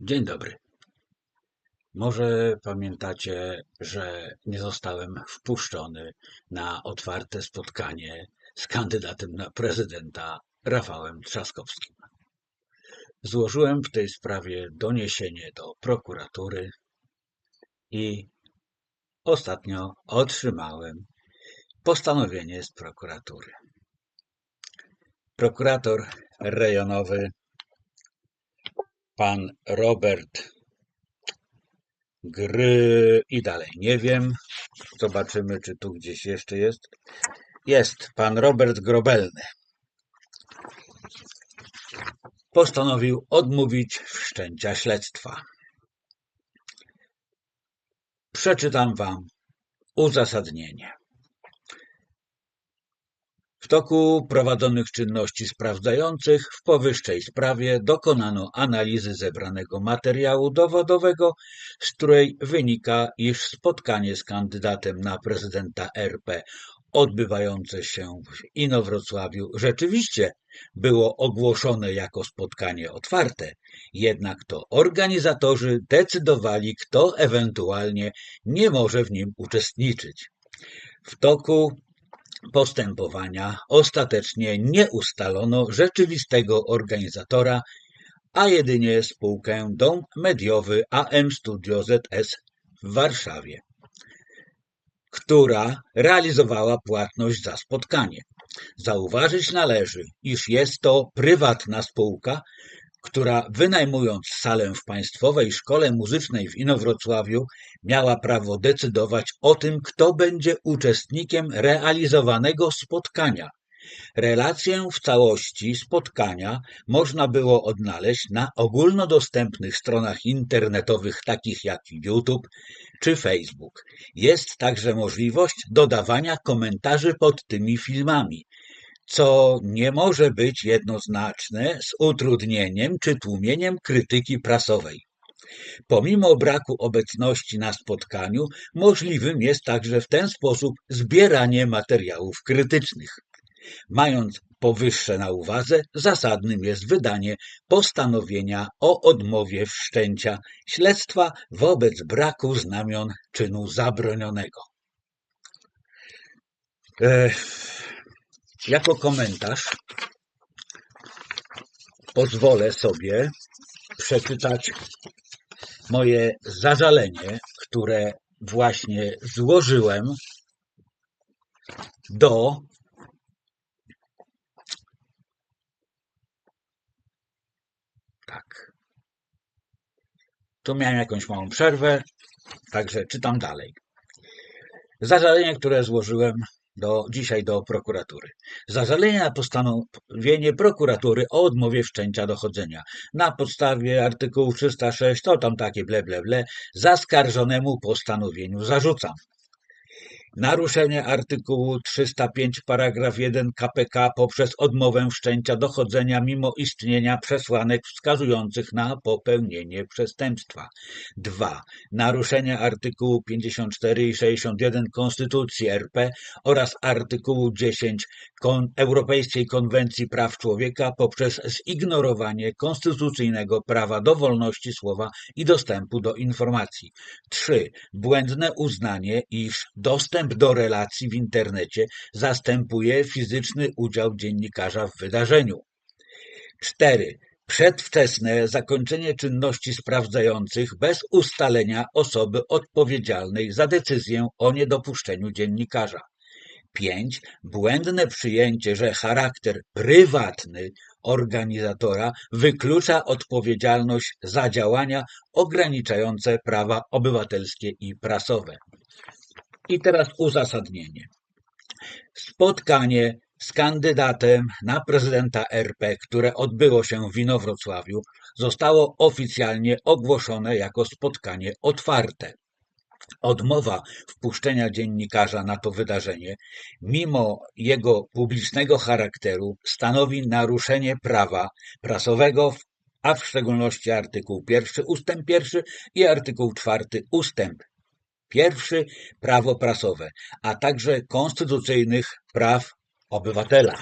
Dzień dobry. Może pamiętacie, że nie zostałem wpuszczony na otwarte spotkanie z kandydatem na prezydenta Rafałem Trzaskowskim. Złożyłem w tej sprawie doniesienie do prokuratury i ostatnio otrzymałem postanowienie z prokuratury. Prokurator rejonowy pan Robert Gry i dalej nie wiem. Zobaczymy, czy tu gdzieś jeszcze jest. Jest pan Robert Grobelny. Postanowił odmówić wszczęcia śledztwa. Przeczytam wam uzasadnienie. W toku prowadzonych czynności sprawdzających w powyższej sprawie dokonano analizy zebranego materiału dowodowego, z której wynika, iż spotkanie z kandydatem na prezydenta RP odbywające się w Inowrocławiu rzeczywiście było ogłoszone jako spotkanie otwarte, jednak to organizatorzy decydowali, kto ewentualnie nie może w nim uczestniczyć. W toku postępowania ostatecznie nie ustalono rzeczywistego organizatora, a jedynie spółkę Dom Mediowy AM Studio ZS w Warszawie, która realizowała płatność za spotkanie. Zauważyć należy, iż jest to prywatna spółka, która wynajmując salę w Państwowej Szkole Muzycznej w Inowrocławiu miała prawo decydować o tym, kto będzie uczestnikiem realizowanego spotkania. Relację w całości spotkania można było odnaleźć na ogólnodostępnych stronach internetowych takich jak YouTube czy Facebook. Jest także możliwość dodawania komentarzy pod tymi filmami co nie może być jednoznaczne z utrudnieniem czy tłumieniem krytyki prasowej. Pomimo braku obecności na spotkaniu, możliwym jest także w ten sposób zbieranie materiałów krytycznych. Mając powyższe na uwadze, zasadnym jest wydanie postanowienia o odmowie wszczęcia śledztwa wobec braku znamion czynu zabronionego. Ech jako komentarz pozwolę sobie przeczytać moje zażalenie, które właśnie złożyłem do tak. Tu miałem jakąś małą przerwę, także czytam dalej. Zażalenie, które złożyłem do, dzisiaj do prokuratury. Zażalenie na postanowienie prokuratury o odmowie wszczęcia dochodzenia. Na podstawie artykułu 306, to tam takie ble, ble, ble, zaskarżonemu postanowieniu zarzucam naruszenie artykułu 305 paragraf 1 KPK poprzez odmowę wszczęcia dochodzenia mimo istnienia przesłanek wskazujących na popełnienie przestępstwa. 2. Naruszenie artykułu 54 i 61 Konstytucji RP oraz artykułu 10 Kon Europejskiej Konwencji Praw Człowieka poprzez zignorowanie konstytucyjnego prawa do wolności słowa i dostępu do informacji. 3. Błędne uznanie, iż dostęp Dostęp do relacji w internecie zastępuje fizyczny udział dziennikarza w wydarzeniu. 4. Przedwczesne zakończenie czynności sprawdzających bez ustalenia osoby odpowiedzialnej za decyzję o niedopuszczeniu dziennikarza. 5. Błędne przyjęcie, że charakter prywatny organizatora wyklucza odpowiedzialność za działania ograniczające prawa obywatelskie i prasowe. I teraz uzasadnienie. Spotkanie z kandydatem na prezydenta RP, które odbyło się w Inowrocławiu, zostało oficjalnie ogłoszone jako spotkanie otwarte. Odmowa wpuszczenia dziennikarza na to wydarzenie, mimo jego publicznego charakteru, stanowi naruszenie prawa prasowego, a w szczególności artykuł pierwszy ustęp pierwszy i artykuł czwarty ustęp Pierwszy prawo prasowe, a także konstytucyjnych praw obywatela.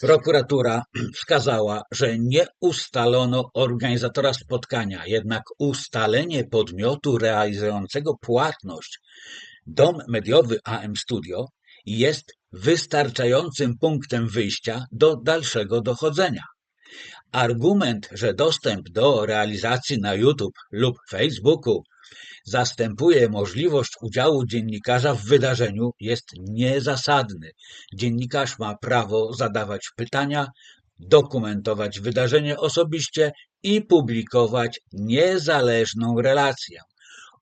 Prokuratura wskazała, że nie ustalono organizatora spotkania, jednak ustalenie podmiotu realizującego płatność Dom mediowy AM Studio jest wystarczającym punktem wyjścia do dalszego dochodzenia. Argument, że dostęp do realizacji na YouTube lub Facebooku zastępuje możliwość udziału dziennikarza w wydarzeniu jest niezasadny. Dziennikarz ma prawo zadawać pytania, dokumentować wydarzenie osobiście i publikować niezależną relację.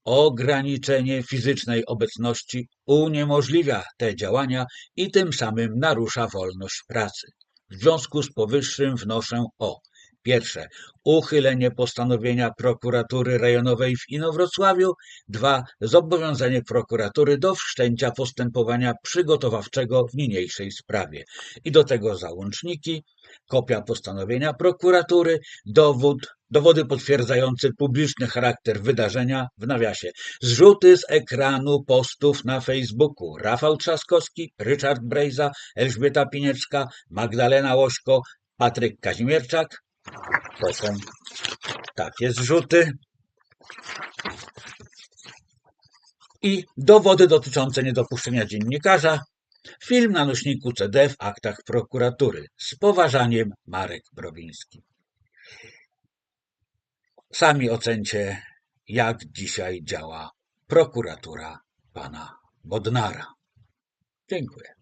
Ograniczenie fizycznej obecności uniemożliwia te działania i tym samym narusza wolność pracy. W związku z powyższym wnoszę o Pierwsze, uchylenie postanowienia prokuratury rejonowej w Inowrocławiu. Dwa, zobowiązanie prokuratury do wszczęcia postępowania przygotowawczego w niniejszej sprawie. I do tego załączniki, kopia postanowienia prokuratury, dowód, dowody potwierdzające publiczny charakter wydarzenia, w nawiasie, zrzuty z ekranu postów na Facebooku. Rafał Trzaskowski, Richard Brejza, Elżbieta Piniewska, Magdalena Łośko, Patryk Kazimierczak, to są takie zrzuty. I dowody dotyczące niedopuszczenia dziennikarza. Film na nośniku CD w aktach prokuratury. Z poważaniem Marek Browiński. Sami ocencie, jak dzisiaj działa prokuratura pana Bodnara. Dziękuję.